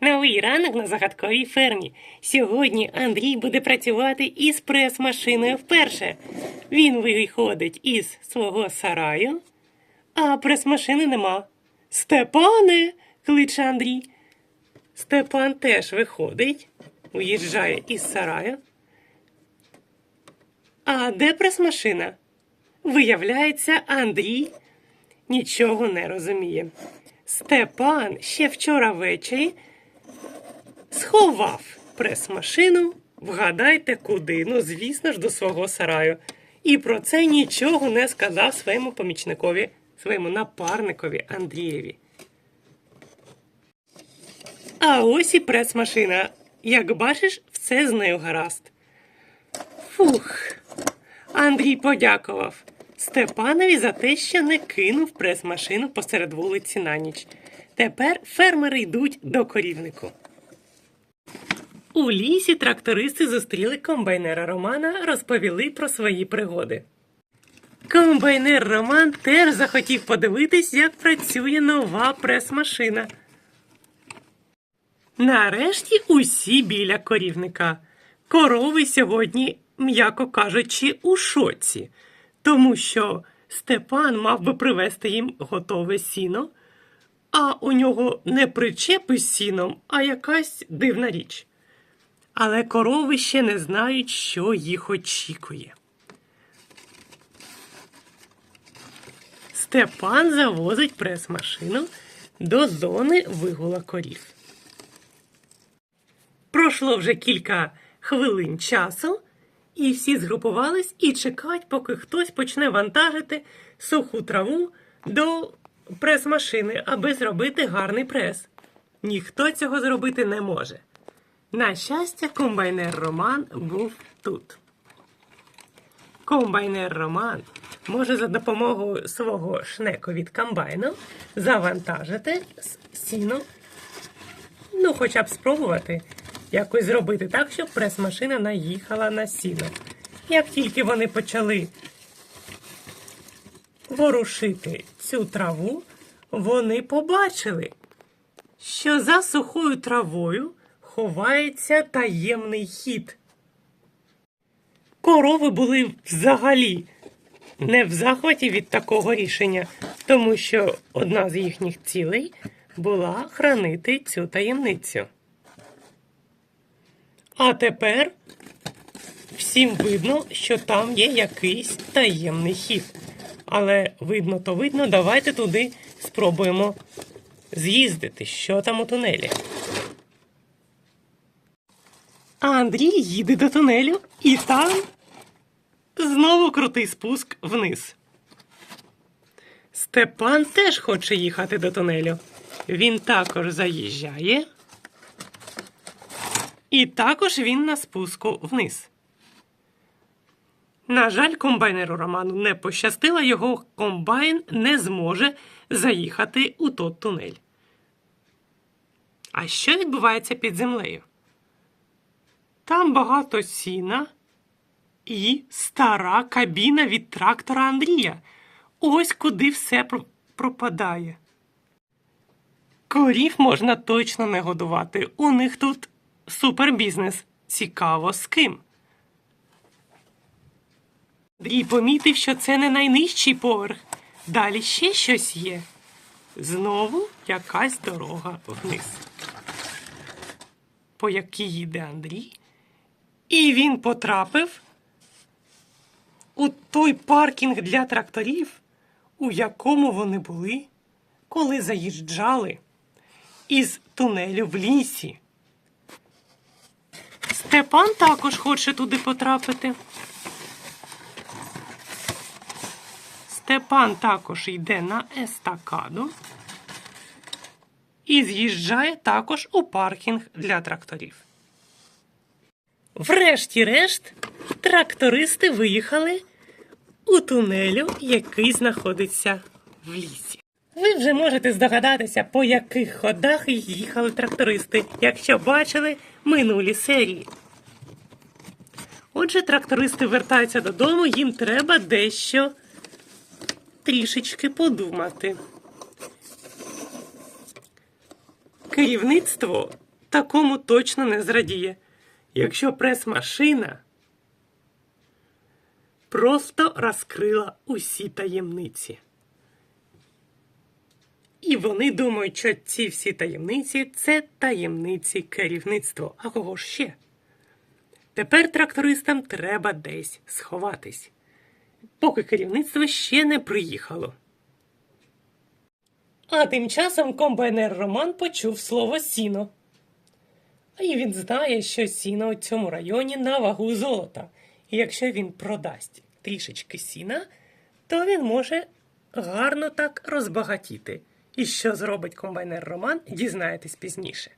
Новий ранок на загадковій фермі. Сьогодні Андрій буде працювати із прес-машиною вперше. Він виходить із свого сараю, а прес-машини нема. Степане, кличе Андрій. Степан теж виходить, уїжджає із сараю. А де прес-машина? Виявляється, Андрій нічого не розуміє. Степан ще вчора ввечері сховав прес-машину, вгадайте куди, ну, звісно ж, до свого сараю. І про це нічого не сказав своєму помічникові, своєму напарникові Андрієві. А ось і прес-машина. Як бачиш, все з нею гаразд. Фух. Андрій подякував Степанові за те, що не кинув прес-машину посеред вулиці на ніч. Тепер фермери йдуть до корівнику. У лісі трактористи зустріли комбайнера Романа, розповіли про свої пригоди. Комбайнер Роман теж захотів подивитись, як працює нова прес-машина. Нарешті усі біля корівника. Корови сьогодні, м'яко кажучи, у шоці, тому що Степан мав би привезти їм готове сіно, а у нього не причепи з сіном, а якась дивна річ. Але корови ще не знають, що їх очікує. Степан завозить прес-машину до зони вигула корів. Пройшло вже кілька хвилин часу, і всі згрупувались і чекають, поки хтось почне вантажити суху траву до прес-машини, аби зробити гарний прес. Ніхто цього зробити не може. На щастя, комбайнер Роман був тут. Комбайнер Роман може за допомогою свого шнеку від комбайну завантажити сіно Ну, хоча б спробувати якось зробити так, щоб прес-машина наїхала на сіно. Як тільки вони почали ворушити цю траву, вони побачили, що за сухою травою ховається таємний хід. Корови були взагалі не в захваті від такого рішення, тому що одна з їхніх цілей була хранити цю таємницю. А тепер всім видно, що там є якийсь таємний хід. Але видно, то видно, давайте туди спробуємо з'їздити, що там у тунелі. А Андрій їде до тунелю, і там знову крутий спуск вниз. Степан теж хоче їхати до тунелю. Він також заїжджає. І також він на спуску вниз. На жаль, комбайнеру Роману не пощастило, його комбайн не зможе заїхати у тот тунель. А що відбувається під землею? Там багато сіна і стара кабіна від трактора Андрія. Ось куди все пропадає. Корів можна точно не годувати. У них тут супербізнес. Цікаво з ким. Андрій помітив, що це не найнижчий поверх. Далі ще щось є. Знову якась дорога вниз, по якій їде Андрій. І він потрапив у той паркінг для тракторів, у якому вони були, коли заїжджали із тунелю в лісі. Степан також хоче туди потрапити. Степан також йде на естакаду і з'їжджає також у паркінг для тракторів. Врешті-решт, трактористи виїхали у тунелю, який знаходиться в лісі. Ви вже можете здогадатися, по яких ходах їхали трактористи, якщо бачили минулі серії. Отже, трактористи вертаються додому, їм треба дещо трішечки подумати. Керівництво такому точно не зрадіє, якщо прес-машина просто розкрила усі таємниці. І вони думають, що ці всі таємниці це таємниці керівництва. А кого ще? Тепер трактористам треба десь сховатись, поки керівництво ще не приїхало. А тим часом комбайнер Роман почув слово сіно. І він знає, що сіна у цьому районі на вагу золота. І якщо він продасть трішечки сіна, то він може гарно так розбагатіти. І що зробить комбайнер Роман, дізнаєтесь пізніше.